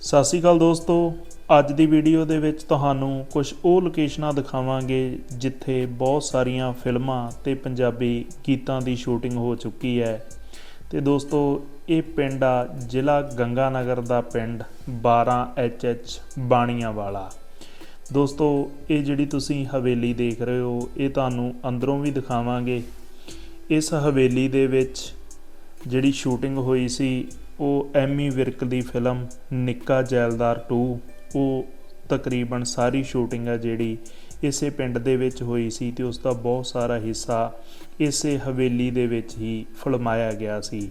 ਸਤਿ ਸ਼੍ਰੀ ਅਕਾਲ ਦੋਸਤੋ। ਅੱਜ ਦੀ ਵੀਡੀਓ ਦੇ ਵਿੱਚ ਤੁਹਾਨੂੰ ਕੁਝ ਉਹ ਲੋਕੇਸ਼ਨਾਂ ਦਿਖਾਵਾਂਗੇ ਜਿੱਥੇ ਬਹੁਤ ਸਾਰੀਆਂ ਫਿਲਮਾਂ ਤੇ ਪੰਜਾਬੀ ਗੀਤਾਂ ਦੀ ਸ਼ੂਟਿੰਗ ਹੋ ਚੁੱਕੀ ਹੈ। ਤੇ ਦੋਸਤੋ, ਇਹ ਪਿੰਡ ਆ ਜ਼ਿਲ੍ਹਾ ਗੰਗਾਨਗਰ ਦਾ ਪਿੰਡ 12 ਐਚ ਬਾਣੀਆਂ ਵਾਲਾ ਦੋਸਤੋ, ਇਹ ਜਿਹੜੀ ਤੁਸੀਂ ਹਵੇਲੀ ਦੇਖ ਰਹੇ ਹੋ, ਇਹ ਤੁਹਾਨੂੰ ਅੰਦਰੋਂ ਵੀ ਦਿਖਾਵਾਂਗੇ। ਇਸ ਹਵੇਲੀ ਦੇ ਵਿੱਚ ਜਿਹੜੀ ਸ਼ੂਟਿੰਗ ਹੋਈ ਸੀ ਉਹ ਐਮੀ ਵਿਰਕ ਦੀ ਫਿਲਮ ਨਿੱਕਾ ਜੈਲਦਾਰ 2 ਉਹ ਤਕਰੀਬਨ ਸਾਰੀ ਸ਼ੂਟਿੰਗ ਆ ਜਿਹੜੀ ਇਸੇ ਪਿੰਡ ਦੇ ਵਿੱਚ ਹੋਈ ਸੀ ਤੇ ਉਸ ਦਾ ਬਹੁਤ ਸਾਰਾ ਹਿੱਸਾ ਇਸੇ ਹਵੇਲੀ ਦੇ ਵਿੱਚ ਹੀ ਫਿਲਮਾਇਆ ਗਿਆ ਸੀ।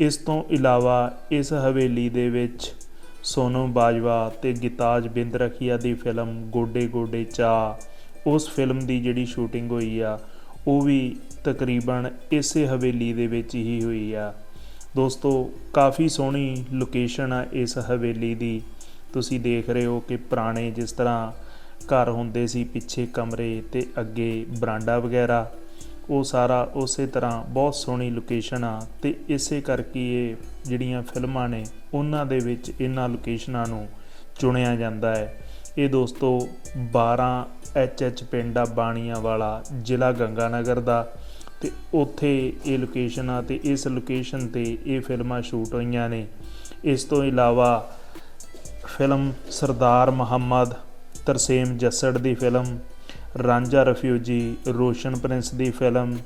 ਇਸ ਤੋਂ ਇਲਾਵਾ ਇਸ ਹਵੇਲੀ ਦੇ ਵਿੱਚ ਸੋਨੂ ਬਾਜਵਾ ਤੇ ਗਿਤਾਜ ਬਿੰਦਰਖੀਆ ਦੀ ਫਿਲਮ ਗੋਡੇ ਗੋਡੇ ਚਾ, ਉਸ ਫਿਲਮ ਦੀ ਜਿਹੜੀ ਸ਼ੂਟਿੰਗ ਹੋਈ ਆ, ਉਹ ਵੀ ਤਕਰੀਬਨ ਇਸੇ ਹਵੇਲੀ ਦੇ ਵਿੱਚ ਹੀ ਹੋਈ ਆ। ਦੋਸਤੋ, ਕਾਫੀ ਸੋਹਣੀ ਲੋਕੇਸ਼ਨ ਆ ਇਸ ਹਵੇਲੀ ਦੀ। ਤੁਸੀਂ ਦੇਖ ਰਹੇ ਹੋ ਕਿ ਪੁਰਾਣੇ ਜਿਸ ਤਰ੍ਹਾਂ ਘਰ ਹੁੰਦੇ ਸੀ ਪਿੱਛੇ ਕਮਰੇ ਤੇ ਅੱਗੇ ਬਰਾਂਡਾ ਵਗੈਰਾ, ਉਹ ਸਾਰਾ ਉਸੇ ਤਰ੍ਹਾਂ ਬਹੁਤ ਸੋਹਣੀ ਲੋਕੇਸ਼ਨ ਆ ਤੇ ਇਸੇ ਕਰਕੇ ਇਹ ਜਿਹੜੀਆਂ ਫਿਲਮਾਂ ਨੇ, ਉਹਨਾਂ ਦੇ ਵਿੱਚ ਇਹਨਾਂ ਲੋਕੇਸ਼ਨਾਂ ਨੂੰ ਚੁਣਿਆ ਜਾਂਦਾ ਹੈ। ਇਹ ਦੋਸਤੋ 12 ਐਚ ਪਿੰਡ ਆ, ਬਾਣੀਆਂ ਵਾਲਾ ਜ਼ਿਲ੍ਹਾ ਗੰਗਾਨਗਰ ਦਾ। ਤੇ ਉੱਥੇ ਇਹ ਲੋਕੇਸ਼ਨ ਆ ਤੇ ਇਸ ਲੋਕੇਸ਼ਨ ਤੇ ਇਹ ਫਿਲਮਾਂ ਸ਼ੂਟ ਹੋਈਆਂ ਨੇ। ਇਸ ਤੋਂ ਇਲਾਵਾ ਫਿਲਮ ਸਰਦਾਰ ਮੁਹੰਮਦ ਤਰਸੇਮ ਜੱਸੜ ਦੀ film Ranjha refugee, Roshan Prince ਦੀ ਫਿਲਮ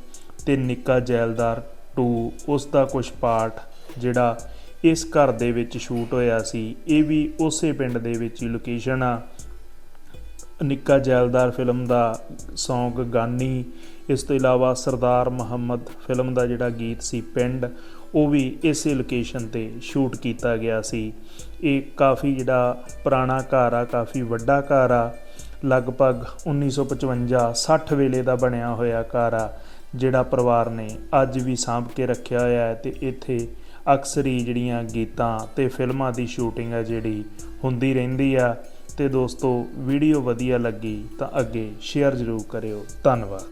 ਤੇ ਨਿੱਕਾ ਜੈਲਦਾਰ 2 ਉਸ ਦਾ ਕੁਝ ਪਾਰਟ ਜਿਹੜਾ ਇਸ ਘਰ ਦੇ ਵਿੱਚ ਸ਼ੂਟ ਹੋਇਆ ਸੀ, ਇਹ ਵੀ ਉਸੇ ਪਿੰਡ ਦੇ ਵਿੱਚ ਹੀ ਲੋਕੇਸ਼ਨ ਆ। ਨਿੱਕਾ ਜੈਲਦਾਰ ਫਿਲਮ ਦਾ ਸੌਂਗ ਗਾਨੀ, ਇਸ ਤੋਂ ਇਲਾਵਾ ਸਰਦਾਰ ਮੁਹੰਮਦ ਫਿਲਮ ਦਾ ਜਿਹੜਾ ਗੀਤ ਸੀ ਪਿੰਡ, ਉਹ ਵੀ ਇਸੇ ਲੋਕੇਸ਼ਨ ਤੇ ਸ਼ੂਟ ਕੀਤਾ ਗਿਆ ਸੀ। ਇਹ ਕਾਫੀ ਜਿਹੜਾ ਪੁਰਾਣਾ ਘਰ ਆ, ਕਾਫੀ ਵੱਡਾ ਘਰ ਆ, ਲਗਭਗ 1955 60 ਵੇਲੇ ਦਾ ਬਣਿਆ ਹੋਇਆ ਘਰ ਆ, ਜਿਹੜਾ ਪਰਿਵਾਰ ਨੇ ਅੱਜ ਵੀ ਸਾਂਭ ਕੇ ਰੱਖਿਆ ਹੋਇਆ ਹੈ ਤੇ ਇੱਥੇ ਅਕਸਰ ਹੀ ਜਿਹੜੀਆਂ ਗੀਤਾਂ ਤੇ ਫਿਲਮਾਂ ਦੀ ਸ਼ੂਟਿੰਗ ਆ ਜਿਹੜੀ ਹੁੰਦੀ ਰਹਿੰਦੀ ਆ। ਤੇ ਦੋਸਤੋ ਵੀਡੀਓ ਵਧੀਆ ਲੱਗੀ ਤਾਂ ਅੱਗੇ ਸ਼ੇਅਰ ਜ਼ਰੂਰ ਕਰਿਓ। ਧੰਨਵਾਦ।